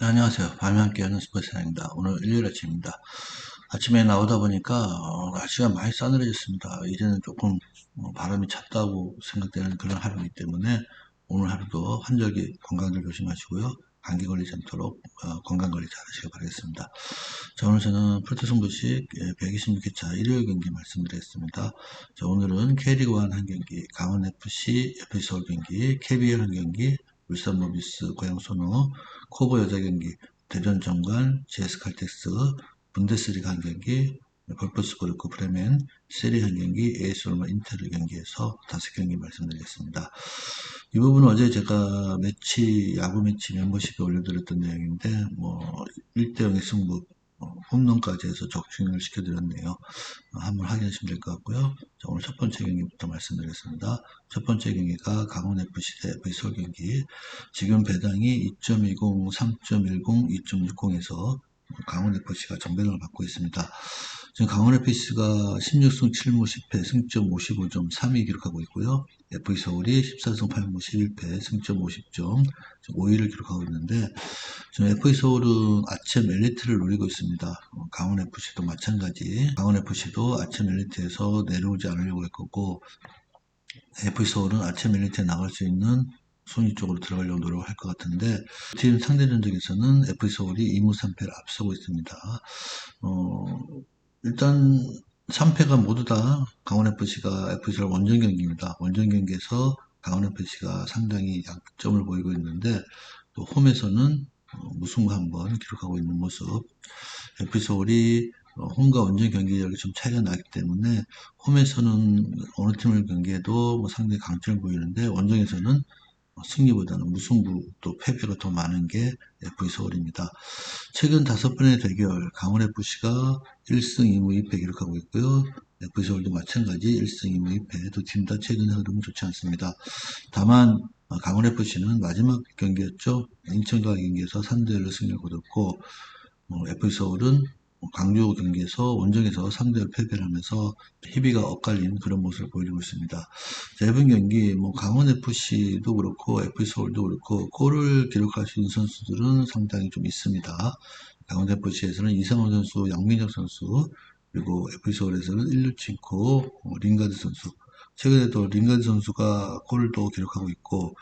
네, 안녕하세요. 밤에 함께하는 스포츠사입니다. 오늘 일요일 아침입니다. 아침에 나오다 보니까 어, 날씨가 많이 싸늘해졌습니다. 이제는 조금 어, 바람이 찼다고 생각되는 그런 하루이기 때문에 오늘 하루도 환절기 건강들 조심하시고요. 감기 걸리지 않도록 어, 건강관리 잘 하시길 바라겠습니다. 자, 오늘 저는 프로토 승부식 126회차 일요일 경기 말씀드리겠습니다. 자, 오늘은 K리그1 한 경기, 강원FC, FC서울 경기, KBL 한 경기, 울산 모비스, 고양 소노, 코보 여자 경기, 대전 정관, GS 칼텍스, 분데스리가 한 경기, 볼프스부르크 브레멘, 세리 한 경기, 에이스 올마 인테르 경기에서 다섯 경기 말씀드리겠습니다. 이 부분은 어제 제가 매치, 야구 매치 멤버십에 올려드렸던 내용인데, 뭐, 1대0의 승부, 어, 홈런까지 해서 적중을 시켜드렸네요. 어, 한번 확인하시면 될 것 같고요. 자, 오늘 첫 번째 경기부터 말씀드리겠습니다. 첫 번째 경기가 강원FC 대 FA 서울 경기. 지금 배당이 2.20, 3.10, 2.60에서 강원FC가 정배당을 받고 있습니다. 지금 강원FC가 16승 7무 10패 승점 55점 3위 기록하고 있고요. FE서울이 14승 8무 11패 승점 50점 5위를 기록하고 있는데 지금 FE서울은 아침 엘리트를 노리고 있습니다. 어, 강원FC도 마찬가지 강원FC도 아침 엘리트에서 내려오지 않으려고 할 거고 FE서울은 아침 엘리트에 나갈 수 있는 순위 쪽으로 들어가려고 노력할 것 같은데 팀 상대 전적에서는 FE서울이 2무 3패를 앞서고 있습니다. 어, 일단 3패가 모두 다 강원FC가 FC를 원정 경기입니다. 원정 경기에서 강원FC가 상당히 약점을 보이고 있는데 또 홈에서는 어, 무승부 한번 기록하고 있는 모습. FC서울이 어, 홈과 원정 경기력이 좀 차이가 나기 때문에 홈에서는 어느 팀을 경기해도 뭐 상당히 강점을 보이는데 원정에서는 승리보다는 무승부 또 패배가 더 많은 게 FE 서울입니다. 최근 다섯 번의 대결 강원FC가 1승 2무 2패 기록하고 있고요. FE 서울도 마찬가지 1승 2무 2패 두 팀 다 최근 흐름 좋지 않습니다. 다만 강원FC는 마지막 경기였죠. 인천과 경기에서 3대1로 승리를 거뒀고 FE 서울은 강주 경기에서 원정에서 3대1 패배를 하면서 희비가 엇갈린 그런 모습을 보여주고 있습니다. 이번 경기 뭐 강원 FC도 그렇고 FC 서울도 그렇고 골을 기록할 수 있는 선수들은 상당히 좀 있습니다. 강원 FC에서는 이상원 선수, 양민혁 선수 그리고 FC 서울에서는 일루친코, 링가드 선수 최근에도 링가드 선수가 골도 기록하고 있고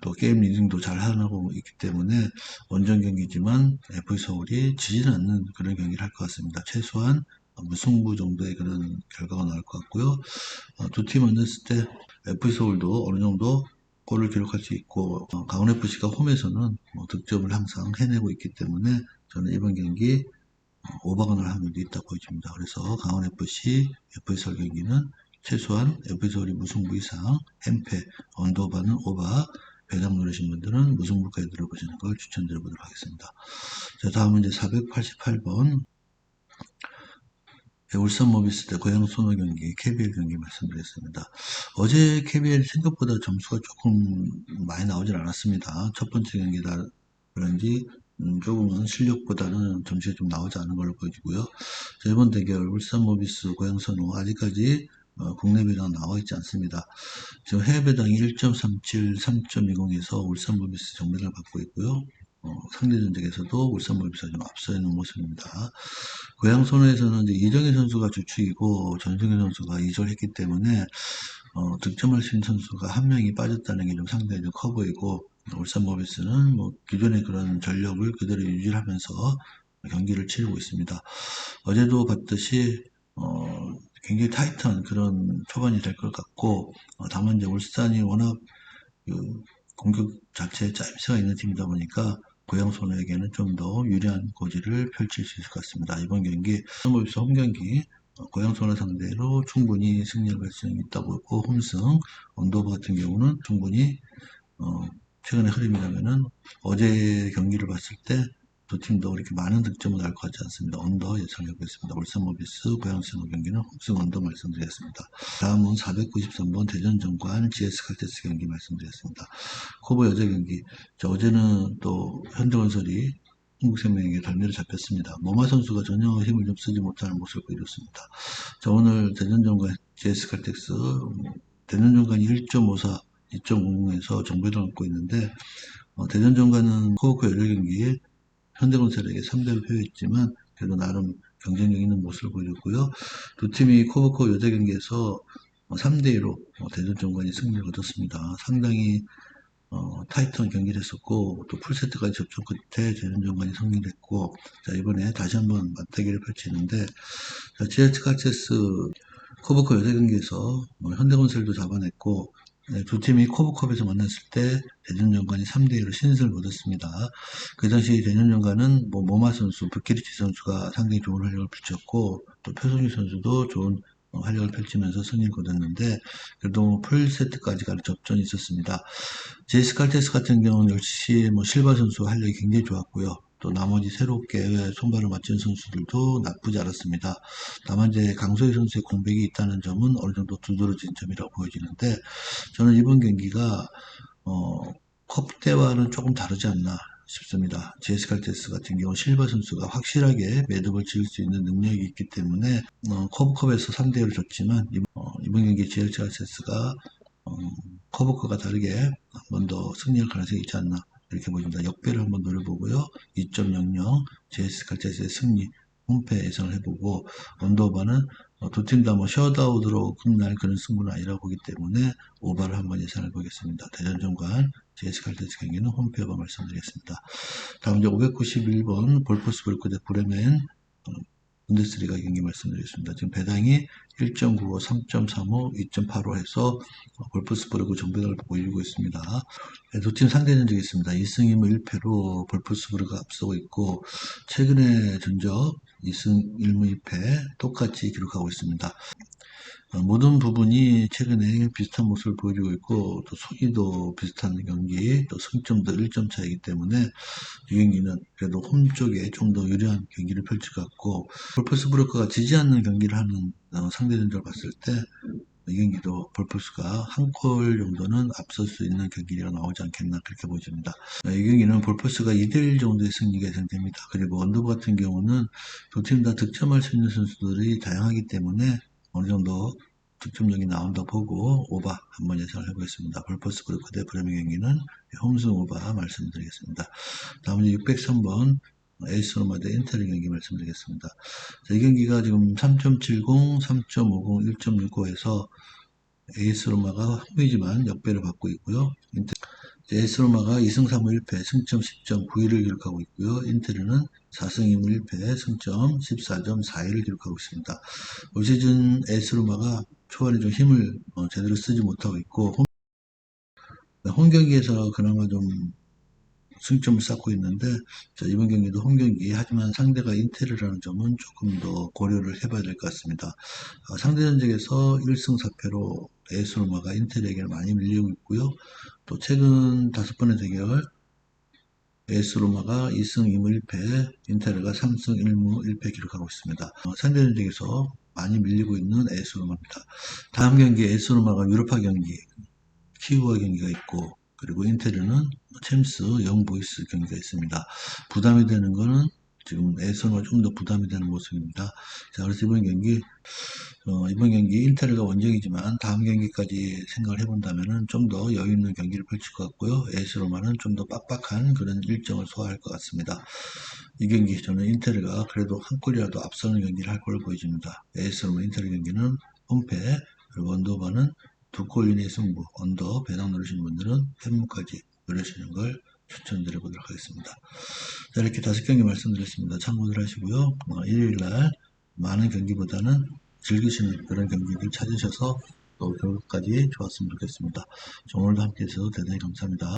또 게임 리딩도 잘 하고 있기 때문에 원정 경기지만 FC 서울이 지지는 않는 그런 경기를 할 것 같습니다. 최소한 무승부 정도의 그런 결과가 나올 것 같고요. 어, 두팀 만났을 때 FC 서울도 어느 정도 골을 기록할 수 있고 어, 강원 FC가 홈에서는 뭐 득점을 항상 해내고 있기 때문에 저는 이번 경기 어, 오버가 날 확률이 있다고 보여집니다. 그래서 강원 FC, FC 서울 경기는 최소한 서울이 무승부 이상, 햄패, 언더바는 오바, 배당 누르신 분들은 무승부까지 들어보시는 걸 추천드려보도록 하겠습니다. 자, 다음은 이제 488번. 울산 모비스 대 고양 소노 경기, KBL 경기 말씀드렸습니다. 어제 KBL 생각보다 점수가 조금 많이 나오질 않았습니다. 첫 번째 경기다 그런지 음, 조금은 실력보다는 점수가 좀 나오지 않은 걸로 보여지고요. 자, 이번 대결 울산 모비스 고양 소노 아직까지 어, 국내 배당 나와 있지 않습니다. 지금 해외 배당이 1.37, 3.20에서 울산 모비스 정배를 받고 있고요. 어, 상대 전적에서도 울산 모비스가 좀 앞서 있는 모습입니다. 고양 손해에서는 이제 이정희 선수가 주축이고 전승현 선수가 이적했기 때문에 어, 득점할 수 있는 선수가 한 명이 빠졌다는 게 좀 상당히 좀 커 보이고 울산 모비스는 뭐 기존의 그런 전력을 그대로 유지하면서 경기를 치르고 있습니다. 어제도 봤듯이 어, 굉장히 타이트한 그런 초반이 될 것 같고 어, 다만 이제 울산이 워낙 그 공격 자체에 짜임새가 있는 팀이다 보니까 고양 소녀에게는 좀 더 유리한 고지를 펼칠 수 있을 것 같습니다. 이번 경기 선물비스 홈 경기 어, 고양 소녀 상대로 충분히 승리할 가능성이 있다고 보고 홈승 언더버 같은 경우는 충분히 어, 최근의 흐름이라면은 어제 경기를 봤을 때 두 팀도 그렇게 많은 득점을 날것 같지 않습니다. 언더 예상해 보겠습니다. 울산 모비스 고양시노 경기는 홈승 언더 말씀드렸습니다. 다음은 493번 대전 정관 GS 칼테스 경기 말씀드렸습니다. 코보 여자 경기 자, 어제는 또 현대건설이 한국생명에게 덜미를 잡혔습니다. 모마 선수가 전혀 힘을 좀 쓰지 못하는 모습을 보여줬습니다. 자, 오늘 대전정관 GS 칼텍스 대전정관이 1.54 2.50에서 정배를 얻고 있는데 어, 대전정관은 코어크 여러 경기에 현대건설에게 3대1로 패했지만 그래도 나름 경쟁력 있는 모습을 보여줬고요. 두 팀이 코브코 여자 경기에서 3대2로 대전 정관이 승리를 거뒀습니다. 상당히 어, 타이트한 경기를 했었고 또 풀세트까지 접촉 끝에 대전 정관이 승리를 했고 자 이번에 다시 한번 맞대결을 펼치는데 자, GH 카체스 코브컵 여자 경기에서 뭐 현대건설도 잡아냈고 네, 두 팀이 코브컵에서 만났을 때 대전정관이 3대1로 신승을 거뒀습니다. 그 당시 대전정관은 뭐 모마 선수, 부키리치 선수가 상당히 좋은 활약을 펼쳤고 또 표성유 선수도 좋은 어, 활약을 펼치면서 승리를 거뒀는데 그래도 풀세트까지 가는 접전이 있었습니다. 제이스 칼테스 같은 경우는 역시 뭐 실바 선수 활약이 굉장히 좋았고요. 또 나머지 새롭게 손발을 맞춘 선수들도 나쁘지 않았습니다. 다만 이제 강소희 선수의 공백이 있다는 점은 어느 정도 두드러진 점이라고 보여지는데 저는 이번 경기가 어, 컵 때와는 조금 다르지 않나 싶습니다. 제이스 칼테스 같은 경우 실바 선수가 확실하게 매듭을 지을 수 있는 능력이 있기 때문에 어, 커브컵에서 3대1로 졌지만 이번, 어, 이번 경기 제이스 칼테스가 어, 커브컵과 다르게 한 번 더 승리할 가능성이 있지 않나 이렇게 보입니다. 역배를 한번 노려보고요. 2.00 제이스 칼테스의 승리 홈페 예상을 해보고 언더오바는 어, 뭐 셧아웃으로 끝날 그런 승부는 아니라고 보기 때문에 오바를 한번 예상해 보겠습니다. 대전정관 제이스 칼테스 경기는 홈페 오바 말씀드리겠습니다. 다음 이제 591번 볼포스부르크 대 브레멘 어, 분데스리가 경기 말씀드리겠습니다. 지금 배당이 1.95, 3.35, 2.85 해서 어, 볼프스부르크 정배당을 보이고 있습니다. 네, 두팀 상대 전적이 있습니다. 2승 2무 1패로 볼프스부르크가 앞서고 있고 최근의 전적 2승 1무 2패 똑같이 기록하고 있습니다. 어, 모든 부분이 최근에 비슷한 모습을 보여주고 있고 또 소기도 비슷한 경기 또 승점도 1점 차이기 때문에 이 경기는 그래도 홈 쪽에 좀 더 유리한 경기를 펼칠 것 같고 볼프스부르크가 지지 않는 경기를 하는 어, 상대 전적을 봤을 때 이 경기도 볼프스가 한 골 정도는 앞설 수 있는 경기가 나오지 않겠나 그렇게 보여집니다. 어, 이 경기는 볼프스가 2대1 정도의 승리가 예상됩니다. 그리고 언더브 같은 경우는 두 팀 다 득점할 수 있는 선수들이 다양하기 때문에 어느 정도 득점력이 나온다 보고 오바 한번 예상을 해보겠습니다. 볼퍼스부르크 대 브레멘 경기는 홈승 오바 말씀드리겠습니다. 다음은 603번 에이스 로마 대 인텔 경기 말씀드리겠습니다. 자, 이 경기가 지금 3.70, 3.50, 1.65에서 에이스 로마가 홈이지만 역배를 받고 있고요. 인텔, 에이스 로마가 2승 3무 1패 승점 10.91을 기록하고 있고요. 인텔은 4승 2무 1패 승점 14.41을 기록하고 있습니다. 올 시즌 에이스 로마가 초반에 좀 힘을 어, 제대로 쓰지 못하고 있고 홈, 홈 경기에서 그나마 좀 승점을 쌓고 있는데 자, 이번 경기도 홈 경기 하지만 상대가 인텔이라는 점은 조금 더 고려를 해봐야 될 것 같습니다. 어, 상대 전적에서 1승 4패로 에이스 로마가 인텔에게 많이 밀리고 있고요. 또 최근 다섯 번의 대결 에이스 로마가 2승 2무 1패, 인테르가 3승 1무 1패 기록하고 있습니다. 어, 상대 전적에서 많이 밀리고 있는 에이스 로마입니다. 다음 경기 에이스 로마가 유로파 경기, 키우와 경기가 있고 그리고 인테르는 챔스 영보이스 경기가 있습니다. 부담이 되는 거는 지금 로마 좀더 부담이 되는 모습입니다. 자, 그래서 이번 경기 어, 이번 경기 인테르가 원정이지만 다음 경기까지 생각을 해본다면 좀더 여유 있는 경기를 펼칠 것 같고요. 에이스 로마는 좀더 빡빡한 그런 일정을 소화할 것 같습니다. 이 경기 저는 인테르가 그래도 한 골이라도 앞서는 경기를 할 걸로 보여집니다. 에이스 로마 인테르 경기는 홈패 그리고 언더바는 두 골 이내 승부 언더 배당 누르신 분들은 팬무까지 누르시는 걸 추천드려 보도록 하겠습니다. 자, 이렇게 다섯 경기 말씀드렸습니다. 참고들 하시고요. 어, 일요일 날 많은 경기보다는 즐기시는 그런 경기를 찾으셔서 또 결과까지 좋았으면 좋겠습니다. 오늘도 함께 해주셔서 대단히 감사합니다.